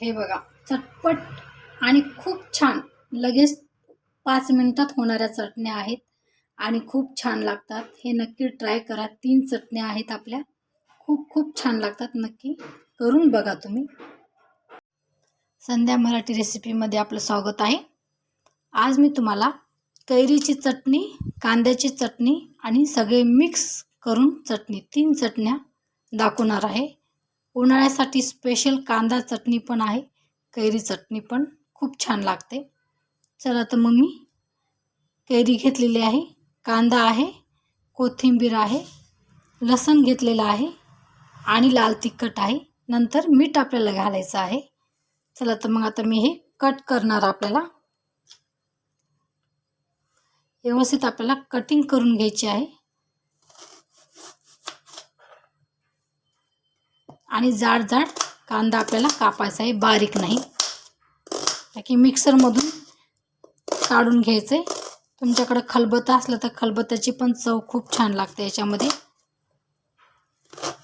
हे बघा चटपट आणि खूप छान लगेच पाच मिनिटात होणाऱ्या चटण्या आहेत आणि खूप छान लागतात. हे नक्की ट्राय करा. तीन चटण्या आहेत आपल्या. खूप खूप छान लागतात. नक्की करून बघा तुम्ही. संध्या मराठी रेसिपीमध्ये आपलं स्वागत आहे. आज मी तुम्हाला कैरीची चटणी कांद्याची चटणी आणि सगळे मिक्स करून चटणी तीन चटण्या दाखवणार आहे. उन्हाळ्यासाठी स्पेशल कांदा चटणी पण आहे. कैरी चटणी पण खूप छान लागते. चला तर मग मी कैरी घेतलेली आहे. कांदा आहे कोथिंबीर आहे लसण घेतलेलं आहे आणि लाल तिखट आहे. नंतर मीठ आपल्याला घालायचं आहे. चला तर मग आता मी हे कट करणार आपल्याला. व्यवस्थित आपल्याला कटिंग करून घ्यायची आहे. आणि जाड जाड कांदा आपल्याला कापायचा आहे बारीक नाही. की मिक्सरमधून काढून घ्यायचं आहे. तुमच्याकडं खलबत्ता असलं तर खलबत्त्याची पण चव खूप छान लागते याच्यामध्ये.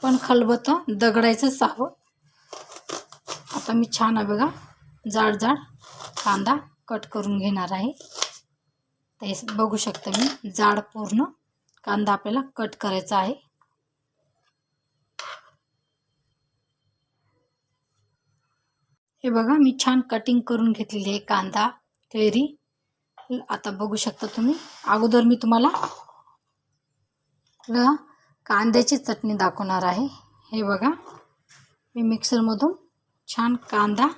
पण खलबत्तं दगडायचंच हवं आता मी छान आहे बघा जाड जाड कांदा कट करून घेणार आहे. ते बघू शकता मी जाड पूर्ण कांदा आपल्याला कट करायचा आहे. हे बघा मी छान कटिंग करून घेतलेली आहे कांदा कैरी आता बघू शकता तुम्ही अगोदर मी तुम्हाला ल- कांद्याची चटणी दाखवणार आहे. हे बघा मी मिक्सरमधून छान कांदा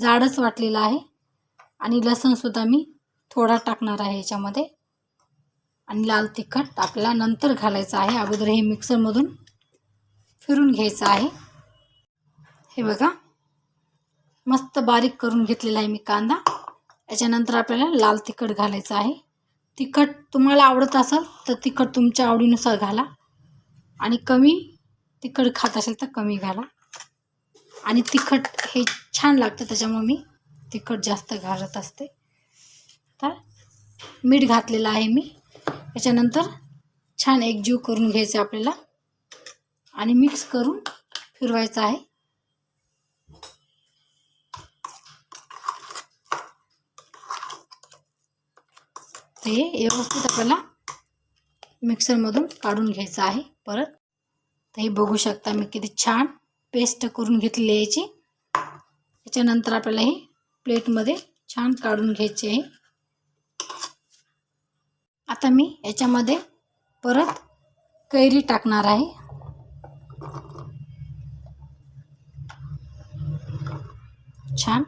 जाडच वाटलेला आहे. आणि लसणसुद्धा मी थोडा टाकणार आहे याच्यामध्ये. आणि लाल तिखट आपल्याला नंतर घालायचं आहे. अगोदर हे मिक्सरमधून फिरून घ्यायचं आहे. हे बघा. मस्त बारीक करून घेतलेला आहे मी कांदा. याच्यानंतर आपल्याला लाल तिखट घालायचं आहे. तिखट तुम्हाला आवडत असेल तर तिखट तुमच्या आवडीनुसार घाला. आणि कमी तिखट खात असेल तर कमी घाला. आणि तिखट हे छान लागतं त्याच्यामुळे मी तिखट जास्त घालत असते. तर मीठ घातलेलं आहे मी. याच्यानंतर छान एकजीव करून घ्यायचं आपल्याला. आणि मिक्स करून फिरवायचं आहे. ते व्यवस्थित आपल्याला मिक्सरमधून काढून घ्यायचं आहे परत. तर हे बघू शकता मी किती छान पेस्ट करून घेतलेली आहे याची. त्याच्यानंतर आपल्याला हे प्लेटमध्ये छान काढून घ्यायचे आहे. आता मी याच्यामध्ये परत कैरी टाकणार आहे. छान.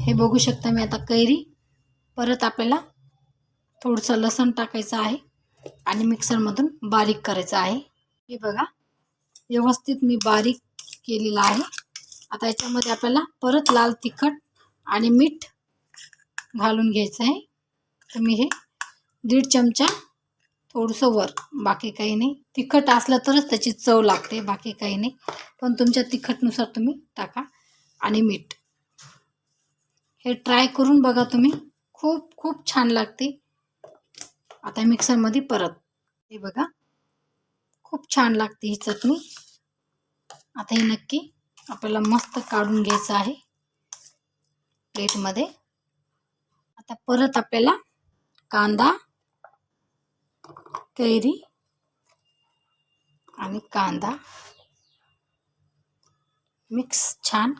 हे बघू शकता मी आता कैरी परत आपल्याला थोडंसं लसण टाकायचं आहे आणि मिक्सरमधून बारीक करायचं आहे. हे बघा व्यवस्थित मी बारीक केलेलं आहे. आता याच्यामध्ये आपल्याला परत लाल तिखट आणि मीठ घालून घ्यायचं आहे. तर मी हे दीड चमचा थोडंसं वर बाकी काही नाही. तिखट असलं तरच त्याची चव लागते बाकी काही नाही. पण तुमच्या तिखटनुसार तुम्ही टाका आणि मीठ. हे ट्राय करून बघा तुम्ही. खूप खूप छान लागते. आता मिक्सरमध्ये परत. हे बघा. खूप छान लागते ही चटणी. आता हे नक्की आपल्याला मस्त काढून घ्यायचं आहे. प्लेटमध्ये. आता परत आपल्याला कांदा कैरी आणि कांदा मिक्स छान.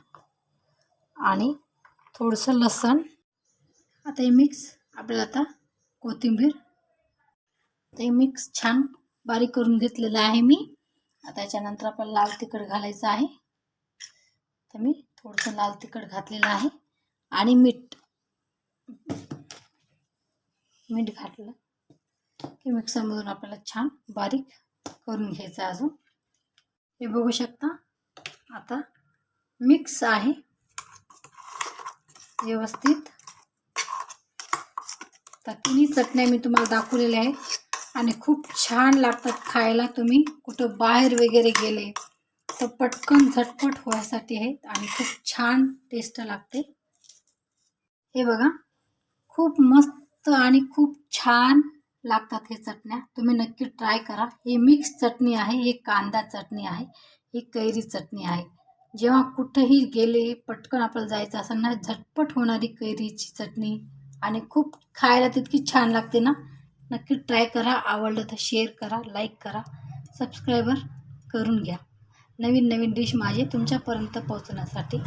आणि थोडंसं लसण आता हे मिक्स आपल्याला आता कोथिंबीर ते मिक्स छान बारीक करून घेतलेलं आहे मी. आता याच्यानंतर आपल्याला लाल तिखट घालायचं आहे. तर मी थोडंसं लाल तिखट घातलेलं आहे. आणि मीठ मीठ घातलं की मिक्सरमधून आपल्याला छान बारीक करून घ्यायचं अजून. हे बघू शकता आता मिक्स आहे. व्यवस्थित तर तिन्ही चटण्या मी तुम्हाला दाखवलेल्या आहेत. आणि खूप छान लागतात खायला तुम्ही. कुठं बाहेर वगैरे गेले तर पटकन झटपट होण्यासाठी आहेत आणि खूप छान टेस्ट लागते. हे बघा खूप मस्त आणि खूप छान लागतात हे चटण्या. तुम्ही नक्की ट्राय करा. हे मिक्स चटणी आहे हे कांदा चटणी आहे ही कैरी चटणी आहे. जेव्हा कुठंही गेले पटकन आपल्याला जायचं असेल ना झटपट होणारी कैरीची चटणी. आणि खूप खायला तितकी छान लागते ना. नक्की ट्राय करा आवडलं तर शेअर करा लाईक करा सबस्क्रायबर करून घ्या. नवीन नवीन डिश माझे तुमच्यापर्यंत पोहोचण्यासाठी.